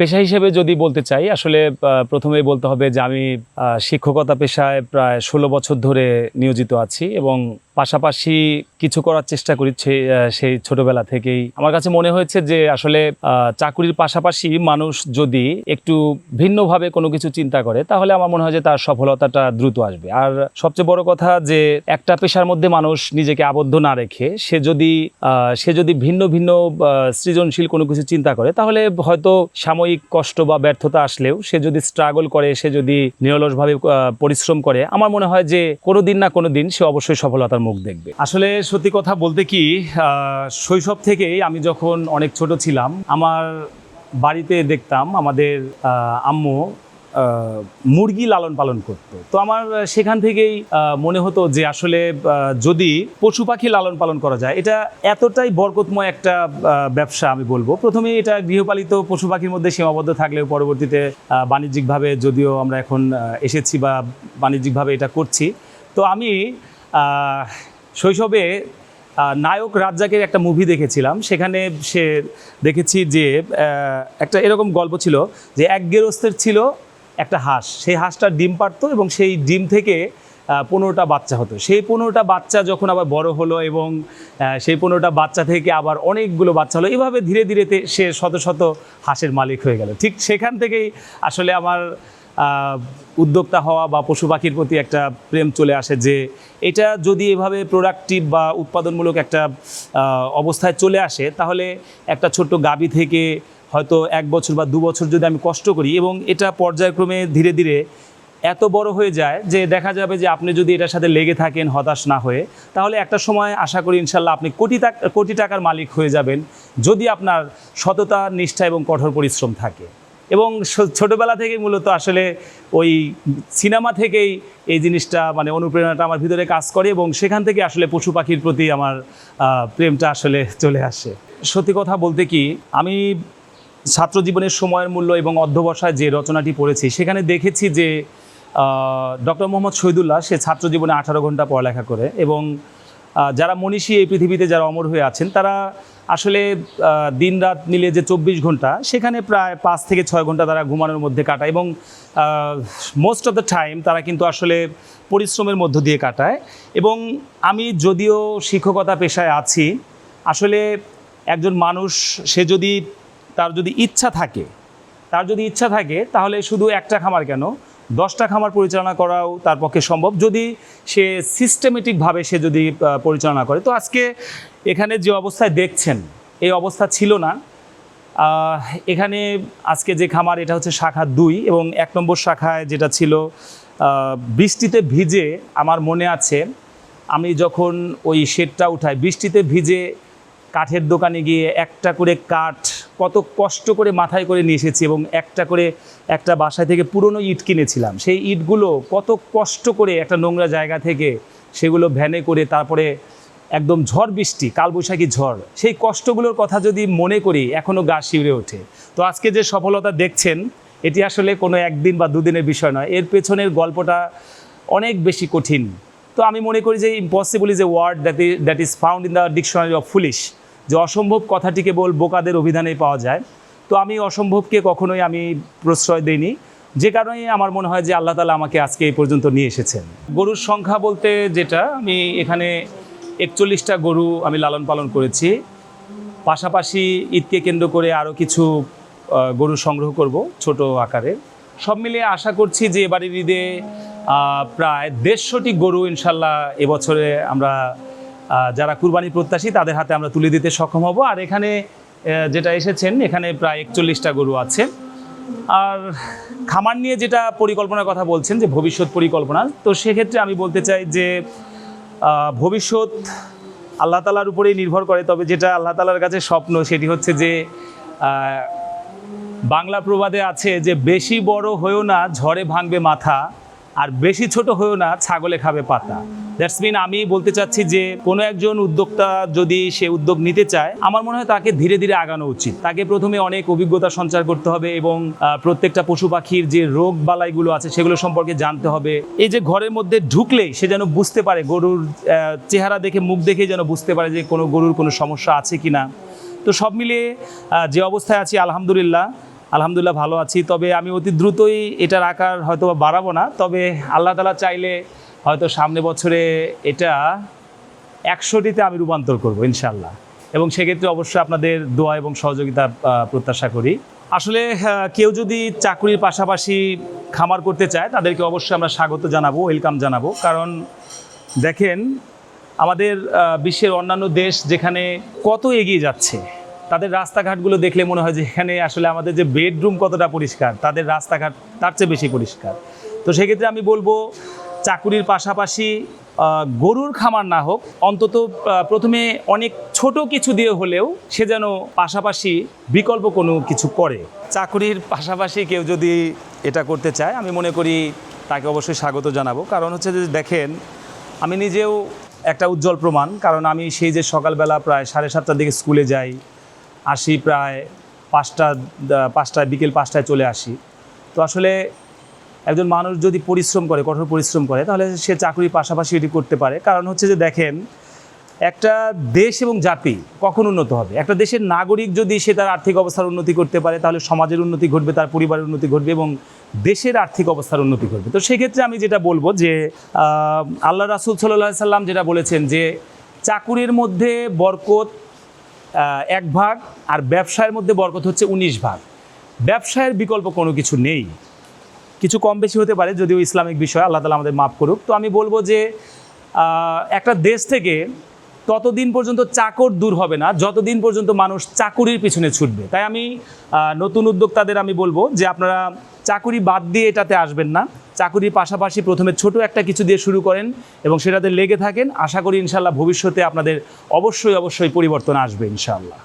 পেশা হিসেবে যদি বলতে চাই, আসলে প্রথমেই বলতে হবে যে আমি শিক্ষকতা পেশায় প্রায় ষোলো বছর ধরে নিয়োজিত আছি এবং পাশাপাশি কিছু করার চেষ্টা করি সেই ছোটবেলা থেকেই। আমার কাছে মনে হয়েছে যে আসলে চাকুরির পাশাপাশি মানুষ যদি একটু ভিন্নভাবে কোনো কিছু চিন্তা করে, তাহলে আমার মনে হয় যে তার সফলতাটা দ্রুত আসবে। আর সবচেয়ে বড় কথা যে একটা পেশার মধ্যে মানুষ নিজেকে আবদ্ধ না রেখে, সে যদি সে যদি ভিন্ন ভিন্ন সৃজনশীল কোনো কিছু চিন্তা করে, তাহলে হয়তো সাময়িক কষ্ট বা ব্যর্থতা আসলেও সে যদি স্ট্রাগল করে, সে যদি নিরলসভাবে পরিশ্রম করে, আমার মনে হয় যে কোনো দিন না কোনো দিন সে অবশ্যই সফলতার মুখ দেখবে। আসলে সত্যি কথা বলতে কি শৈশব থেকেই আমি যখন অনেক ছোট ছিলাম, আমার বাড়িতে দেখতাম আমাদের আম্মু মুরগি লালন পালন করতো। তো আমার সেখান থেকেই মনে হতো যে আসলে যদি পশু পাখি লালন পালন করা যায়, এটা এতটাই বরকতময় একটা ব্যবসা আমি বলব। প্রথমে এটা গৃহপালিত পশু পাখির মধ্যে সীমাবদ্ধ থাকলেও পরবর্তীতে বাণিজ্যিকভাবে যদিও আমরা এখন এসেছি বা বাণিজ্যিকভাবে এটা করছি। তো আমি শৈশবে নায়ক রাজ্জাকের একটা মুভি দেখেছিলাম। সেখানে সে দেখেছি যে একটা এরকম গল্প ছিল যে, এক গেরস্তের ছিল একটা হাঁস। সেই হাঁসটা ডিম পারতো এবং সেই ডিম থেকে পনেরোটা বাচ্চা হতো। সেই পনেরোটা বাচ্চা যখন আবার বড় হলো এবং সেই পনেরোটা বাচ্চা থেকে আবার অনেকগুলো বাচ্চা হলো, এভাবে ধীরে ধীরে সে শত শত হাঁসের মালিক হয়ে গেল। ঠিক সেখান থেকেই আসলে আমার উদ্যোক্তা হওয়া বা পশু পাখির প্রতি একটা প্রেম চলে আসে যে এটা যদি এভাবে প্রোডাক্টিভ বা উৎপাদনমূলক একটা অবস্থায় চলে আসে, তাহলে একটা ছোট্ট গাবি থেকে হয়তো এক বছর বা দু বছর যদি আমি কষ্ট করি এবং এটা পর্যায়ক্রমে ধীরে ধীরে এত বড় হয়ে যায় যে দেখা যাবে যে আপনি যদি এটার সাথে লেগে থাকেন, হতাশ না হয়ে, তাহলে একটা সময় আশা করি ইনশাল্লাহ আপনি কোটি টাকা, কোটি টাকার মালিক হয়ে যাবেন যদি আপনার সততা, নিষ্ঠা এবং কঠোর পরিশ্রম থাকে। এবং ছোটবেলা থেকেই মূলত আসলে ওই সিনেমা থেকেই এই জিনিসটা মানে অনুপ্রেরণাটা আমার ভিতরে কাজ করে এবং সেখান থেকে আসলে পশু পাখির প্রতি আমার প্রেমটা আসলে চলে আসে। সত্যি কথা বলতে কি, আমি ছাত্র জীবনের সময়ের মূল্য এবং অধ্যবসায় যে রচনাটি পড়েছি, সেখানে দেখেছি যে ডক্টর মোহাম্মদ শহীদুল্লাহ সে ছাত্র জীবনে আঠারো ঘণ্টা পড়ালেখা করে এবং যারা মনীষী এই পৃথিবীতে যারা অমর হয়ে আছেন, তারা আসলে দিন রাত মিলে যে চব্বিশ ঘণ্টা, সেখানে প্রায় পাঁচ থেকে ছয় ঘণ্টা তারা ঘুমানোর মধ্যে কাটায় এবং মোস্ট অফ দ্য টাইম তারা কিন্তু আসলে পরিশ্রমের মধ্য দিয়ে কাটায়। এবং আমি যদিও শিক্ষকতা পেশায় আছি, আসলে একজন মানুষ, সে যদি, তার যদি ইচ্ছা থাকে, তার যদি ইচ্ছা থাকে, তাহলে শুধু একটা খামার কেন? দশটা খামার পরিচালনা করাও তার পক্ষে সম্ভব। যদি সে সিস্টেমেটিকভাবে সে যদি পরিচালনা করে, তো আজকে এখানে যে অবস্থায় দেখছেন, এই অবস্থা ছিল না। এখানে আজকে যে খামার, এটা হচ্ছে শাখা দুই এবং এক নম্বর শাখায় যেটা ছিল বৃষ্টিতে ভিজে আমার মনে আছে, আমি যখন ওই শেডটা উঠাই, বৃষ্টিতে ভিজে কাঠের দোকানে গিয়ে একটা করে কাঠ কত কষ্ট করে মাথায় করে নিয়ে এসেছি এবং একটা করে একটা বাসায় থেকে পুরনো ইট কিনেছিলাম। সেই ইটগুলো কত কষ্ট করে একটা নোংরা জায়গা থেকে সেগুলো ভ্যানে করে তারপরে একদম ঝড় বৃষ্টি, কালবৈশাখী ঝড়, সেই কষ্টগুলোর কথা যদি মনে করি এখনও গা শিউরে ওঠে। তো আজকে যে সফলতা দেখছেন, এটি আসলে কোনো একদিন বা দুদিনের বিষয় নয়। এর পেছনের গল্পটা অনেক বেশি কঠিন। তো আমি মনে করি যে impossible is a word that is that is found in the dictionary of foolish যে অসম্ভব কথাটি কেবল বোকাদের অভিধানে পাওয়া যায়। তো আমি অসম্ভবকে কখনোই আমি প্রশ্রয় দিইনি। যে কারণে আমার মনে হয় যে আল্লাহ তালা আমাকে আজকে এই পর্যন্ত নিয়ে এসেছেন। গরুর সংখ্যা বলতে যেটা, আমি এখানে একচল্লিশটা গরু আমি লালন পালন করেছি। পাশাপাশি ঈদকে কেন্দ্র করে আরও কিছু গরু সংগ্রহ করব ছোট আকারে। সব মিলিয়ে আশা করছি যে এবারের ঈদে প্রায় দেড়শোটি গরু ইনশাল্লাহ এবছরে আমরা যারা কুরবানি প্রত্যাশী, তাদের হাতে আমরা তুলে দিতে সক্ষম হব। আর এখানে যেটা এসেছেন, এখানে প্রায় একচল্লিশটা গরু আছে। আর খামার নিয়ে যেটা পরিকল্পনার কথা বলছেন, যে ভবিষ্যৎ পরিকল্পনা, তো সেক্ষেত্রে আমি বলতে চাই যে ভবিষ্যৎ আল্লাহ তালার উপরেই নির্ভর করে, তবে যেটা আল্লাহ তালার কাছে স্বপ্ন, সেটি হচ্ছে যে বাংলা প্রবাদে আছে যে, বেশি বড় হয়েও না, ঝড়ে ভাঙবে মাথা। আর বেশি ছোট হয়েও না, ছাগলে খাবে পাতা। দ্যাটস মিন আমি বলতে চাচ্ছি যে, কোনো একজন উদ্যোক্তা যদি সে উদ্যোগ নিতে চায়, আমার মনে হয় তাকে ধীরে ধীরে আগানো উচিত। তাকে প্রথমে অনেক অভিজ্ঞতা সঞ্চার করতে হবে এবং প্রত্যেকটা পশু পাখির যে রোগ বালাইগুলো আছে, সেগুলো সম্পর্কে জানতে হবে। এই যে ঘরের মধ্যে ঢুকলেই সে যেন বুঝতে পারে, গরুর চেহারা দেখে, মুখ দেখে যেন বুঝতে পারে যে কোনো গরুর কোনো সমস্যা আছে কি না তো সব মিলিয়ে যে অবস্থায় আছি, আলহামদুলিল্লাহ আলহামদুলিল্লাহ ভালো আছি। তবে আমি অতি দ্রুতই এটার আকার হয়তো বাড়াবো না। তবে আল্লাহ তালা চাইলে হয়তো সামনে বছরে এটা একশোটিতে আমি রূপান্তর করব ইনশাল্লাহ এবং সেক্ষেত্রে অবশ্যই আপনাদের দোয়া এবং সহযোগিতা প্রত্যাশা করি। আসলে কেউ যদি চাকরির পাশাপাশি খামার করতে চায়, তাদেরকে অবশ্যই আমরা স্বাগত জানাব, ওয়েলকাম জানাব। কারণ দেখেন, আমাদের বিশ্বের অন্যান্য দেশ যেখানে কত এগিয়ে যাচ্ছে তাদের রাস্তাঘাটগুলো দেখলে মনে হয় যে এখানে আসলে আমাদের যে বেডরুম কতটা পরিষ্কার, তাদের রাস্তাঘাট তার চেয়ে বেশি পরিষ্কার। তো সেক্ষেত্রে আমি বলব, চাকুরির পাশাপাশি গরুর খামার না হোক, অন্তত প্রথমে অনেক ছোট কিছু দিয়ে হলেও সে যেন পাশাপাশি বিকল্প কোনো কিছু করে। চাকুরির পাশাপাশি কেউ যদি এটা করতে চায়, আমি মনে করি তাকে অবশ্যই স্বাগত জানাব। কারণ হচ্ছে যে দেখেন, আমি নিজেও একটা উজ্জ্বল প্রমাণ, কারণ আমি সেই যে সকালবেলা প্রায় সাড়ে সাতটার দিকে স্কুলে যাই আসি প্রায় পাঁচটা, পাঁচটায়, বিকেল পাঁচটায় চলে আসি। তো আসলে একজন মানুষ যদি পরিশ্রম করে, কঠোর পরিশ্রম করে, তাহলে সে চাকরির পাশাপাশি এটি করতে পারে। কারণ হচ্ছে যে দেখেন, একটা দেশ এবং জাতি কখন উন্নত হবে? একটা দেশের নাগরিক যদি সে তার আর্থিক অবস্থার উন্নতি করতে পারে, তাহলে সমাজের উন্নতি ঘটবে, তার পরিবারের উন্নতি ঘটবে এবং দেশের আর্থিক অবস্থার উন্নতি ঘটবে। তো সেক্ষেত্রে আমি যেটা বলব যে আল্লাহ রাসুল সাল্লাহ সাল্লাম যেটা বলেছেন যে, চাকুরির মধ্যে বরকত এক ভাগ আর ব্যবসায়ের মধ্যে বরকত হচ্ছে উনিশ ভাগ। ব্যবসায়ের বিকল্প কোনো কিছু নেই। কিছু কম বেশি হতে পারে যদিও ইসলামিক বিষয়, আল্লাহ তালা আমাদের মাফ করুক। তো আমি বলব যে একটা দেশ থেকে ততদিন পর্যন্ত চাকর দূর হবে না, যতদিন পর্যন্ত মানুষ চাকুরির পিছনে ছুটবে। তাই আমি নতুন উদ্যোক্তাদের আমি বলব যে, আপনারা চাকুরি বাদ দিয়ে এটাতে আসবেন না। চাকুরির পাশাপাশি প্রথমে ছোট একটা কিছু দিয়ে শুরু করেন এবং সেটাতে লেগে থাকেন। আশা করি ইনশাল্লাহ ভবিষ্যতে আপনাদের অবশ্যই অবশ্যই পরিবর্তন আসবে ইনশাল্লাহ